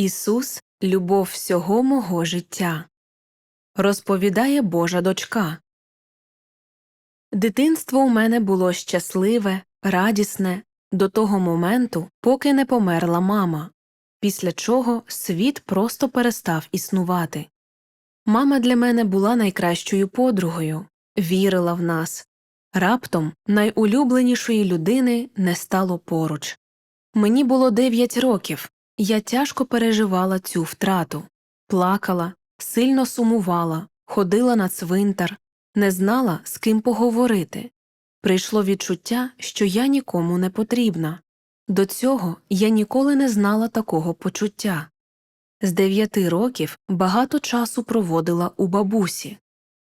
Ісус любов всього мого життя. Розповідає Божа дочка. Дитинство у мене було щасливе, радісне до того моменту, поки не померла мама, після чого світ просто перестав існувати. Мама для мене була найкращою подругою, вірила в нас. Раптом найулюбленішої людини не стало поруч. Мені було дев'ять років, я тяжко переживала цю втрату, плакала, сильно сумувала, ходила на цвинтар, не знала, з ким поговорити. Прийшло відчуття, що я нікому не потрібна. До цього я ніколи не знала такого почуття. З дев'яти років багато часу проводила у бабусі.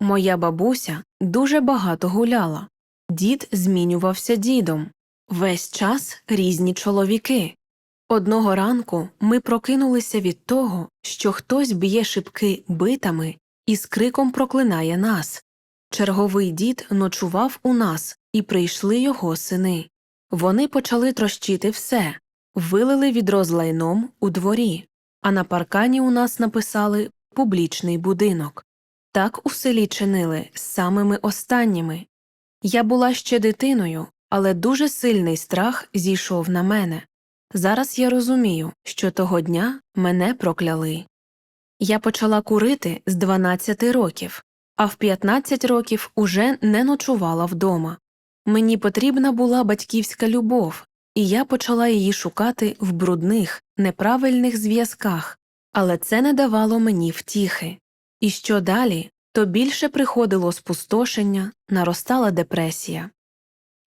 Моя бабуся дуже багато гуляла. Дід змінювався дідом. Весь час різні чоловіки. Одного ранку ми прокинулися від того, що хтось б'є шибки битами і з криком проклинає нас. Черговий дід ночував у нас, і прийшли його сини. Вони почали трощити все, вилили відро з лайном у дворі, а на паркані у нас написали публічний будинок. Так у селі чинили з самими останніми. Я була ще дитиною, але дуже сильний страх зійшов на мене. Зараз я розумію, що того дня мене прокляли. Я почала курити з 12 років, а в 15 років уже не ночувала вдома. Мені потрібна була батьківська любов, і я почала її шукати в брудних, неправильних зв'язках, але це не давало мені втіхи. І що далі, то більше приходило спустошення, наростала депресія.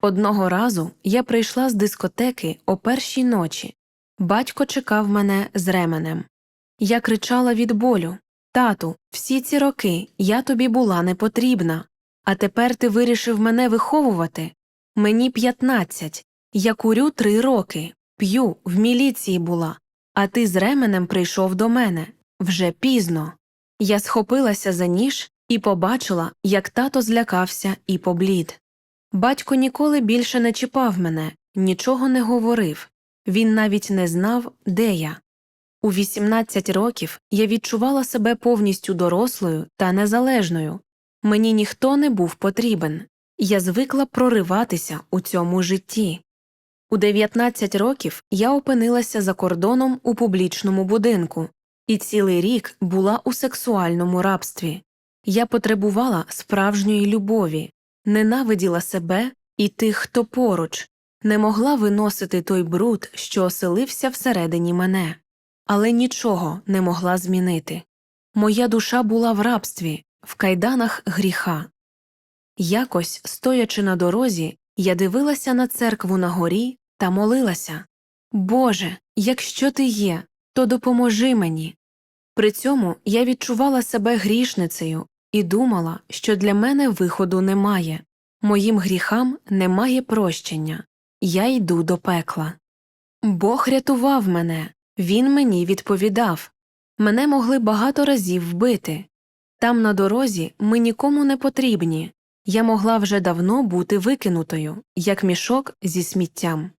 Одного разу я прийшла з дискотеки о першій ночі. Батько чекав мене з ременем. Я кричала від болю Тату, всі ці роки я тобі була не потрібна, а тепер ти вирішив мене виховувати. Мені п'ятнадцять, я курю три роки, п'ю, в міліції була, а ти з ременем прийшов до мене вже пізно. Я схопилася за ніж і побачила, як тато злякався і поблід. Батько ніколи більше не чіпав мене, нічого не говорив, він навіть не знав, де я. У 18 років я відчувала себе повністю дорослою та незалежною. Мені ніхто не був потрібен, я звикла прориватися у цьому житті. У 19 років я опинилася за кордоном у публічному будинку і цілий рік була у сексуальному рабстві. Я потребувала справжньої любові, ненавиділа себе і тих, хто поруч, не могла виносити той бруд, що оселився всередині мене, але нічого не могла змінити. Моя душа була в рабстві, в кайданах гріха. Якось, стоячи на дорозі, я дивилася на церкву на горі та молилася Боже, якщо ти є, то допоможи мені. При цьому я відчувала себе грішницею і думала, що для мене виходу немає, моїм гріхам немає прощення, я йду до пекла. Бог рятував мене, він мені відповідав мене могли багато разів вбити. Там на дорозі ми нікому не потрібні, я могла вже давно бути викинутою, як мішок зі сміттям.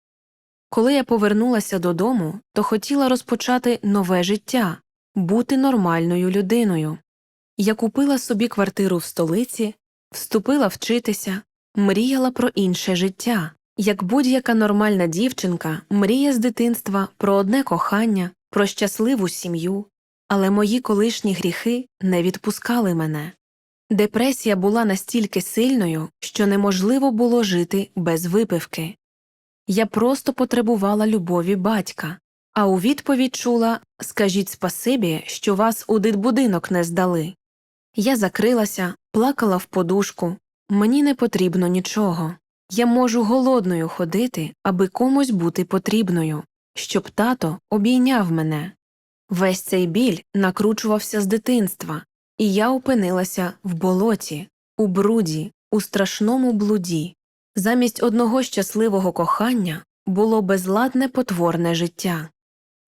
Коли я повернулася додому, то хотіла розпочати нове життя, бути нормальною людиною. Я купила собі квартиру в столиці, вступила вчитися, мріяла про інше життя, як будь-яка нормальна дівчинка мріє з дитинства про одне кохання, про щасливу сім'ю, але мої колишні гріхи не відпускали мене. Депресія була настільки сильною, що неможливо було жити без випивки. Я просто потребувала любові батька, а у відповідь чула Скажіть спасибі, що вас у дитбудинок не здали. Я закрилася, плакала в подушку. Мені не потрібно нічого. Я можу голодною ходити, аби комусь бути потрібною, щоб тато обійняв мене. Весь цей біль накручувався з дитинства, і я опинилася в болоті, у бруді, у страшному блуді. Замість одного щасливого кохання було безладне потворне життя.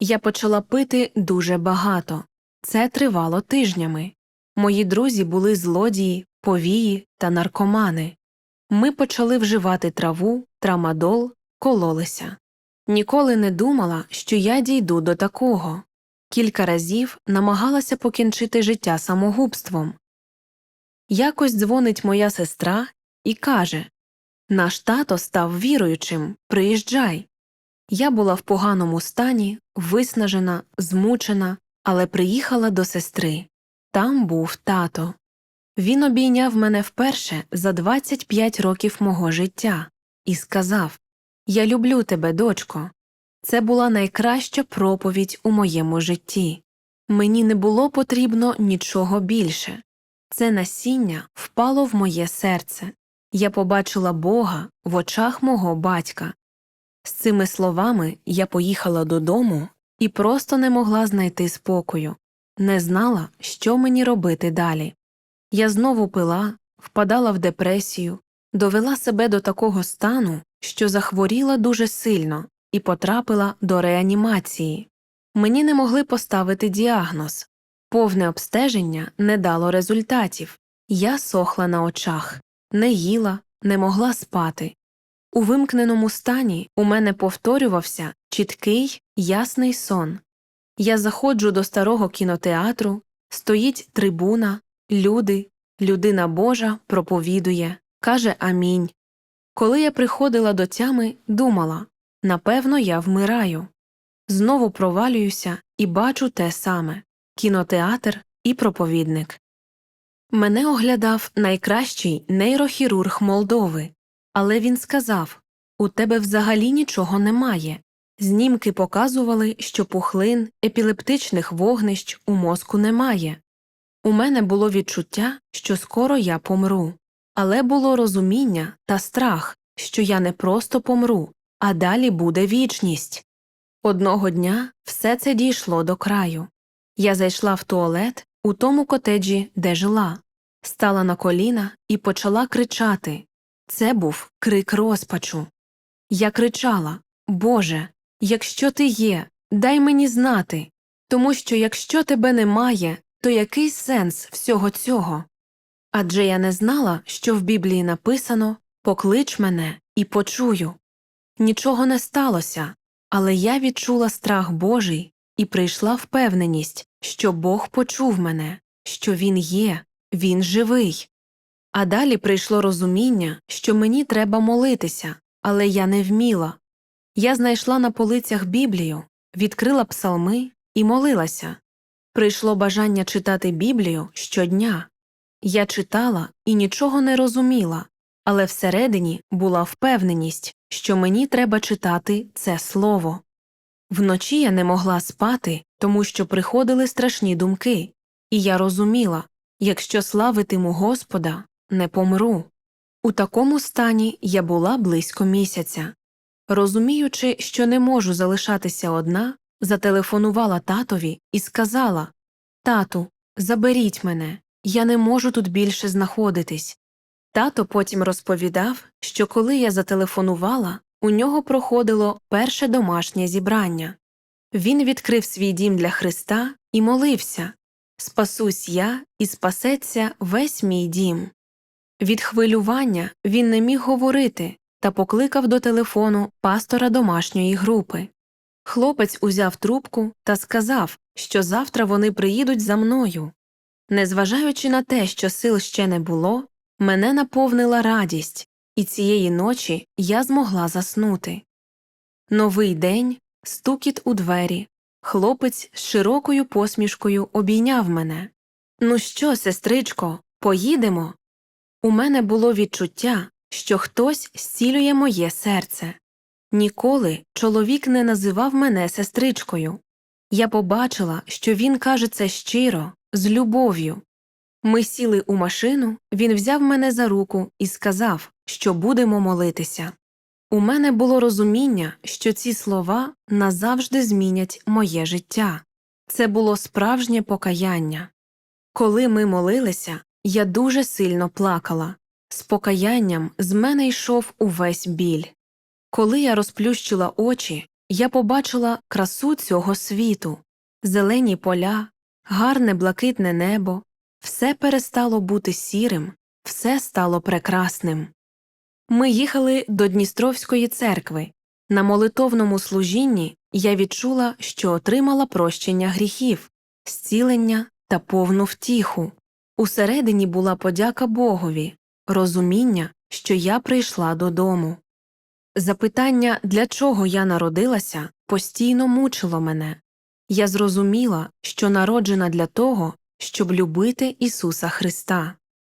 Я почала пити дуже багато. Це тривало тижнями. Мої друзі були злодії, повії та наркомани. Ми почали вживати траву, трамадол, кололися. Ніколи не думала, що я дійду до такого. кілька разів намагалася покінчити життя самогубством. Якось дзвонить моя сестра і каже Наш тато став віруючим, приїжджай. Я була в поганому стані, виснажена, змучена, але приїхала до сестри. Там був тато. Він обійняв мене вперше за 25 років мого життя і сказав Я люблю тебе, дочко. Це була найкраща проповідь у моєму житті. Мені не було потрібно нічого більше. Це насіння впало в моє серце. Я побачила Бога в очах мого батька. З цими словами я поїхала додому і просто не могла знайти спокою, не знала, що мені робити далі. Я знову пила, впадала в депресію, довела себе до такого стану, що захворіла дуже сильно і потрапила до реанімації. Мені не могли поставити діагноз. Повне обстеження не дало результатів. Я сохла на очах, не їла, не могла спати. У вимкненому стані у мене повторювався чіткий, ясний сон. Я заходжу до старого кінотеатру, стоїть трибуна, люди, людина Божа проповідує, каже Амінь. Коли я приходила до тями, думала напевно, я вмираю. Знову провалююся і бачу те саме кінотеатр і проповідник. Мене оглядав найкращий нейрохірург Молдови, але він сказав У тебе взагалі нічого немає. Знімки показували, що пухлин, епілептичних вогнищ у мозку немає. У мене було відчуття, що скоро я помру, але було розуміння та страх, що я не просто помру, а далі буде вічність. Одного дня все це дійшло до краю. Я зайшла в туалет у тому котеджі, де жила, стала на коліна і почала кричати. Це був крик розпачу. Я кричала Боже, якщо ти є, дай мені знати, тому що якщо тебе немає, то який сенс всього цього? Адже я не знала, що в Біблії написано Поклич мене і почую. Нічого не сталося, але я відчула страх Божий і прийшла впевненість, що Бог почув мене, що Він є, Він живий. А далі прийшло розуміння, що мені треба молитися, але я не вміла. Я знайшла на полицях Біблію, відкрила псалми і молилася. Прийшло бажання читати Біблію щодня. Я читала і нічого не розуміла, але всередині була впевненість, що мені треба читати це слово. Вночі я не могла спати, тому що приходили страшні думки, і я розуміла якщо славитиму Господа, не помру. У такому стані я була близько місяця. Розуміючи, що не можу залишатися одна, зателефонувала татові і сказала Тату, заберіть мене, я не можу тут більше знаходитись. Тато потім розповідав, що коли я зателефонувала, у нього проходило перше домашнє зібрання. Він відкрив свій дім для Христа і молився Спасусь я і спасеться весь мій дім. Від хвилювання він не міг говорити та покликав до телефону пастора домашньої групи. Хлопець узяв трубку та сказав, що завтра вони приїдуть за мною. Незважаючи на те, що сил ще не було, мене наповнила радість, і цієї ночі я змогла заснути. Новий день, стукіт у двері, хлопець з широкою посмішкою обійняв мене. Ну що, сестричко, поїдемо? У мене було відчуття, що хтось зцілює моє серце. Ніколи чоловік не називав мене сестричкою. Я побачила, що він каже це щиро, з любов'ю. Ми сіли у машину, він взяв мене за руку і сказав, що будемо молитися. У мене було розуміння, що ці слова назавжди змінять моє життя. Це було справжнє покаяння. Коли ми молилися, я дуже сильно плакала. З покаянням з мене йшов увесь біль. Коли я розплющила очі, я побачила красу цього світу, зелені поля, гарне блакитне небо, все перестало бути сірим, все стало прекрасним. Ми їхали до Дністровської церкви. На молитовному служінні Я відчула, що отримала прощення гріхів, зцілення та повну втіху. Усередині була подяка Богові, розуміння, що я прийшла додому. Запитання, для чого я народилася, постійно мучило мене. Я зрозуміла, що народжена для того, щоб любити Ісуса Христа.